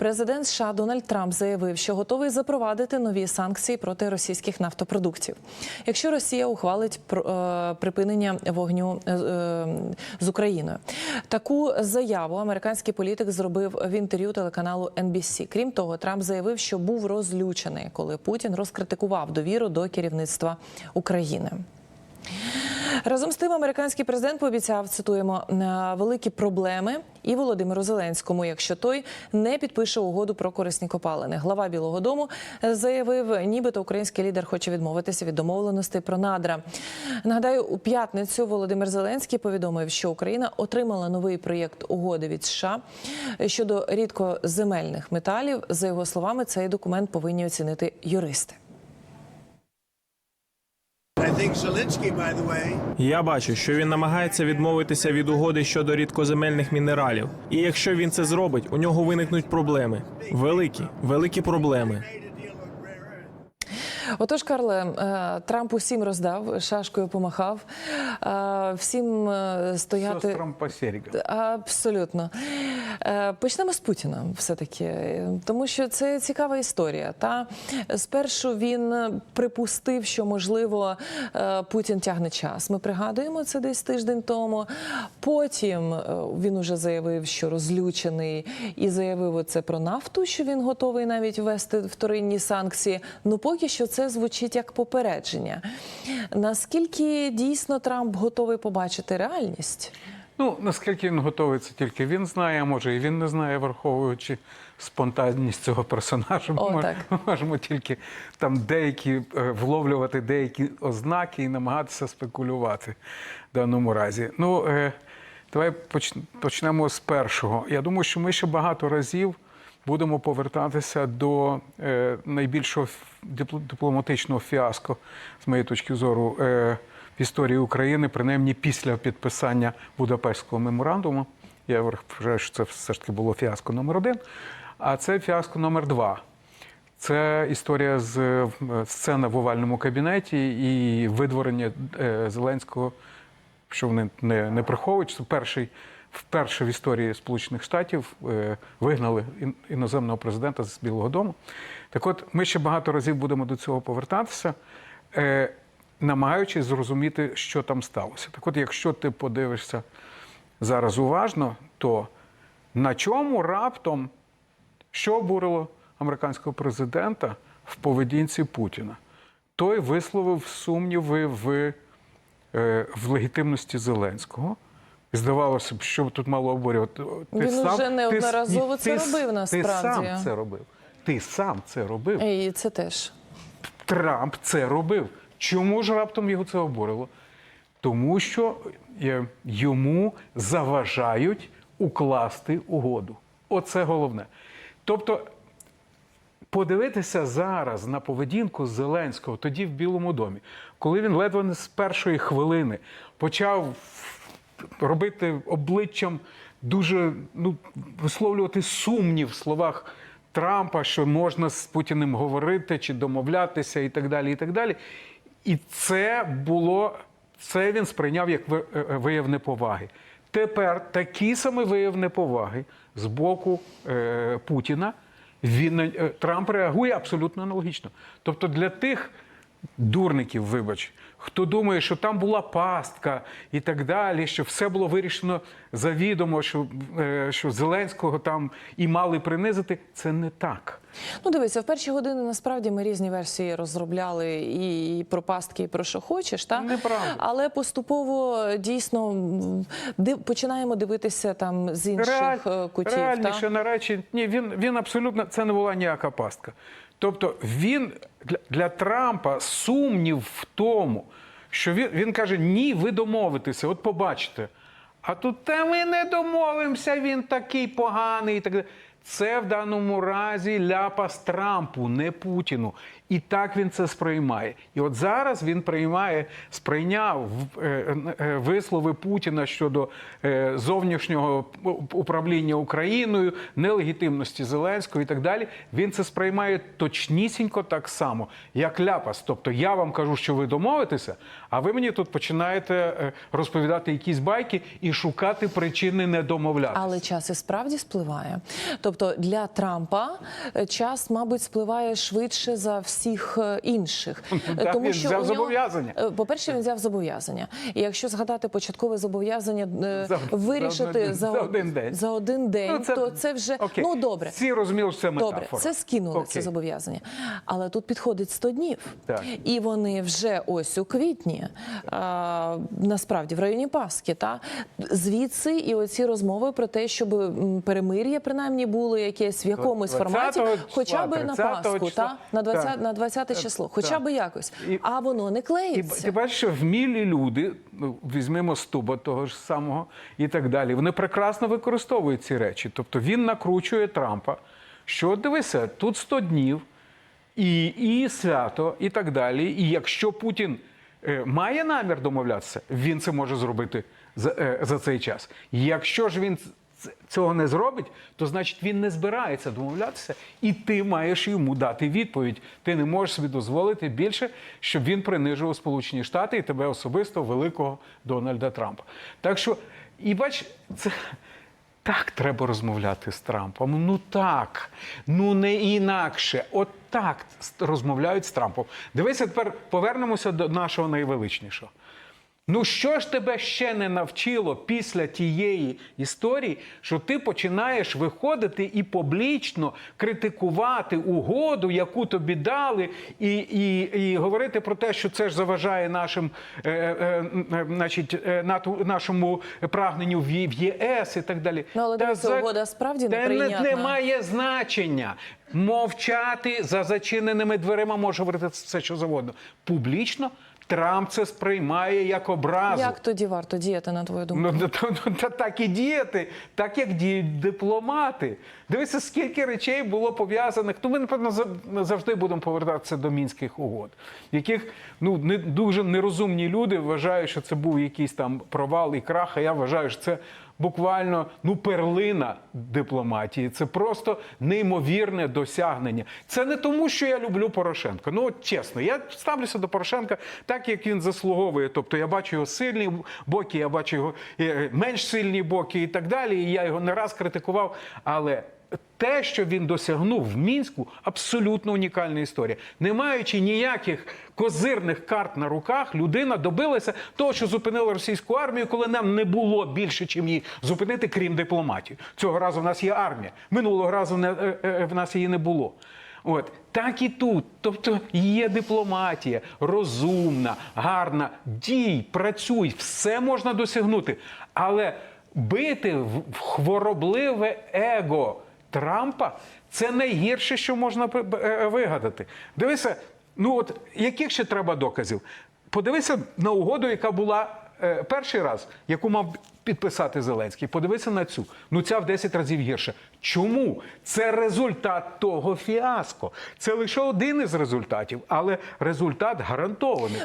Президент США Дональд Трамп заявив, що готовий запровадити нові санкції проти російських нафтопродуктів, якщо Росія ухвалить е, припинення вогню е, е, з Україною. Таку заяву американський політик зробив в інтерв'ю телеканалу NBC. Крім того, Трамп заявив, що був розлючений, коли Путін розкритикував довіру до керівництва України. Разом з тим, американський президент пообіцяв цитуємо «на великі проблеми і Володимиру Зеленському, якщо той не підпише угоду про корисні копалини. Глава Білого Дому заявив, нібито український лідер хоче відмовитися від домовленостей про надра. Нагадаю, у п'ятницю Володимир Зеленський повідомив, що Україна отримала новий проєкт угоди від США щодо рідкоземельних металів. За його словами, цей документ повинні оцінити юристи. Я бачу, що він намагається відмовитися від угоди щодо рідкоземельних мінералів. І якщо він це зробить, у нього виникнуть проблеми. Великі, великі проблеми. Отож, Карле, е, Трамп усім роздав, шашкою помахав, е, всім е, стояти. Сестрам по серігам. Абсолютно. Е, Почнемо з Путіна, все-таки, е, тому що це цікава історія. Та спершу він припустив, що можливо Путін тягне час. Ми пригадуємо це десь тиждень тому. Потім він уже заявив, що розлючений, і заявив оце про нафту, що він готовий навіть ввести вторинні санкції. Ну поки що це звучить як попередження. Наскільки дійсно Трамп готовий побачити реальність? Ну, наскільки він готовий, це тільки він знає, а може і він не знає, враховуючи спонтанність цього персонажа. О, Ми так. можемо тільки там деякі е, вловлювати деякі ознаки і намагатися спекулювати в даному разі. Ну, е, давай почнемо з першого. Я думаю, що ми ще багато разів будемо повертатися до е, найбільшого дипломатичного фіаско, з моєї точки зору, е, в історії України, принаймні після підписання Будапештського меморандуму. Я вважаю, що це все ж таки було фіаско номер один. А це фіаско номер два. Це історія з е, сцена в овальному кабінеті і видворення Зеленського, що вони не, не приховують. Це перший, вперше в історії Сполучених Штатів е, вигнали іноземного президента з Білого Дому. Так от, ми ще багато разів будемо до цього повертатися, е, намагаючись зрозуміти, що там сталося. Так от, якщо ти подивишся зараз уважно, то на чому раптом що обурило американського президента в поведінці Путіна? Той висловив сумніви в, е, в легітимності Зеленського. І здавалося б, що тут мало обурювати. Ти Він уже ти с- неодноразово це ти робив, Ти насправді. сам це робив. Ти сам це робив. І це теж. Трамп це робив. Чому ж раптом його це обурило? Тому що е, йому заважають укласти угоду. Оце головне. Тобто, подивитися зараз на поведінку Зеленського тоді в Білому домі, коли він ледве не з першої хвилини почав робити обличчям дуже ну, висловлювати сумнів в словах Трампа, що можна з Путіним говорити чи домовлятися, і так далі. І так далі. І це було, це він сприйняв як е, е, вияв неповаги. Тепер такий самий вияв неповаги з боку е, Путіна. Він е, Трамп реагує абсолютно аналогічно. Тобто для тих дурників, вибач, хто думає, що там була пастка і так далі, що все було вирішено завідомо, що, е, що Зеленського там і мали принизити, це не так. Ну, дивися, в перші години насправді ми різні версії розробляли і, про пастки, і про що хочеш, та Неправда. але поступово дійсно див, починаємо дивитися там з інших Реаль- е, кутів. реальніше Та? на речі. Ні, він, він абсолютно це не була ніяка пастка. Тобто він для, Трампа сумнів в тому, що він, він каже: ні, ви домовитеся, от побачите. А тут та ми не домовимося, він такий поганий і так далі. Це в даному разі ляпас Трампу, не Путіну. І так він це сприймає. І от зараз він приймає, сприйняв е, е, вислови Путіна щодо е, зовнішнього управління Україною, нелегітимності Зеленського і так далі. Він це сприймає точнісінько так само, як ляпас. Тобто я вам кажу, що ви домовитеся, а ви мені тут починаєте е, розповідати якісь байки і шукати причини не домовлятися. Але час і справді спливає. Тобто для Трампа е, час, мабуть, спливає швидше за всіх е, інших, Е, Так, він взяв у зобов'язання. Е, По-перше, він взяв зобов'язання. І якщо згадати початкове зобов'язання За- вирішити за один- за один день. за один день, то це вже окей. ну добре. Всі розуміли, що це метафора. Добре, це скинули це зобов'язання. Але тут підходить 100 днів. Так. І вони вже ось у квітні, а, насправді в районі Пасхи, та звідси і оці розмови про те, щоб перемир'я принаймні було якесь в якомусь форматі, хоча б на Пасху, та на 20, Так. на 20 число, хоча б якось. І- А воно не клеїться. ти бачиш, що вмілі люди, ну, візьмемо Стуба того ж самого і так далі, вони прекрасно використовують ці речі. Тобто він накручує Трампа, що дивися, тут 100 днів, і, і свято, і так далі. І якщо Путін е, має намір домовлятися, він це може зробити за, е, за цей час. Якщо ж він цього не зробить, то значить він не збирається домовлятися, і ти маєш йому дати відповідь. Ти не можеш собі дозволити більше, щоб він принижував Сполучені Штати і тебе особисто, великого Дональда Трампа. Так що, і бач, це. Так треба розмовляти з Трампом. Ну так, ну не інакше. От так розмовляють з Трампом. Дивися, тепер повернемося до нашого найвеличнішого. Ну що ж тебе ще не навчило після тієї історії, що ти починаєш виходити і публічно критикувати угоду, яку тобі дали, і, і, і говорити про те, що це ж заважає нашим, е, е, е, значить, е, НАТО, нашому прагненню в ЄС і так далі. Ну, але Та за- угода справді не, неприйнятна. не має значення. Мовчати за зачиненими дверима може говорити все, що завгодно. Публічно Трамп це сприймає як образу. Як тоді варто діяти, на твою думку? Ну, ну, то- ну, та так і діяти, так як діють дипломати. Дивися, скільки речей було пов'язаних. Ну, ми, напевно, за- завжди будемо повертатися до мінських угод, яких ну, не, дуже нерозумні люди вважають, що це був якийсь там провал і крах. А я вважаю, що це буквально ну, перлина дипломатії. Це просто неймовірне досягнення. Це не тому, що я люблю Порошенка. Ну, от чесно, я ставлюся до Порошенка так, як він заслуговує. Тобто я бачу його сильні боки, я бачу його е, менш сильні боки і так далі. І я його не раз критикував. Але те, що він досягнув в мінську, абсолютно унікальна історія. Не маючи ніяких козирних карт на руках, людина добилася того, що зупинила російську армію, коли нам не було більше, чим її зупинити, крім дипломатії. Цього разу в нас є армія. Минулого разу не, е, е, в нас її не було. От так і тут. Тобто є дипломатія, розумна, гарна. Дій, працюй, все можна досягнути. Але бити в хворобливе его Трампа це найгірше, що можна е, вигадати. Дивися, ну от яких ще треба доказів? Подивися на угоду, яка була е, перший раз, яку мав підписати Зеленський. Подивися на цю. Ну ця в 10 разів гірше. Чому? Це результат того фіаско. Це лише один із результатів, але результат гарантований.